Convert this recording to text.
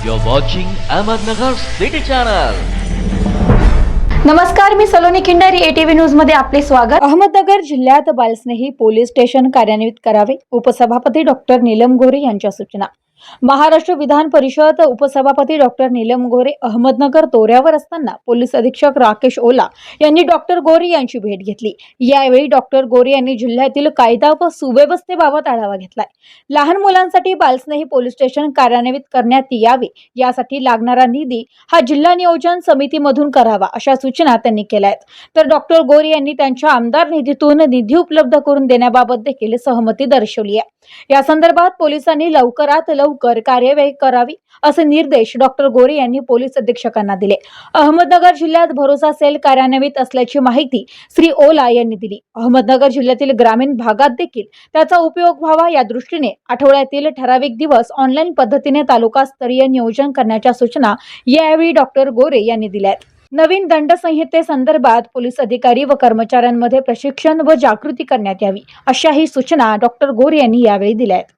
You're watching Ahmednagar City Channel. नमस्कार मी Saloni Khindari ATV न्यूजमध्ये आपले स्वागत अहमदनगर जिल्ह्यात बालस्नेही पोलीस स्टेशन कार्यान्वित करावे उपसभापती डॉक्टर नीलम गोरे यांच्या सूचना महाराष्ट्र विधान परिषद उपसभापती डॉक्टर नीलम गोरे अहमदनगर दौऱ्यावर असताना पोलीस अधीक्षक राकेश ओला यांनी डॉक्टर गोरे यांची भेट घेतली. यावेळी डॉक्टर गोरे यांनी जिल्ह्यातील कायदा व सुव्यवस्थेबाबत आढावा घेतलाय. लहान मुलांसाठी बालस्नेही पोलीस स्टेशन कार्यान्वित करण्यात यावे यासाठी लागणारा निधी हा जिल्हा नियोजन समितीमधून करावा अशा सूचना त्यांनी केल्या आहेत. तर डॉक्टर गोरे यांनी त्यांच्या आमदार निधीतून निधी उपलब्ध करून देण्याबाबत देखील सहमती दर्शवली आहे. या संदर्भात पोलिसांनी लवकरात लवकर लवकर कार्यवाही करावी असे निर्देश डॉक्टर गोरे यांनी पोलीस अधीक्षकांना दिले. अहमदनगर जिल्ह्यात भरोसा सेल कार्यान्वित असल्याची माहिती श्री ओला यांनी दिली. अहमदनगर जिल्ह्यातील ग्रामीण भागात देखील त्याचा उपयोग व्हावा या दृष्टीने आठवड्यातील ठराविक दिवस ऑनलाईन पद्धतीने तालुकास्तरीय नियोजन करण्याच्या सूचना यावेळी डॉक्टर गोरे यांनी दिल्या आहेत. नवीन दंड संहितेसंदर्भात पोलीस अधिकारी व कर्मचाऱ्यांमध्ये प्रशिक्षण व जागृती करण्यात यावी अशाही सूचना डॉक्टर गोरे यांनी यावेळी दिल्या आहेत.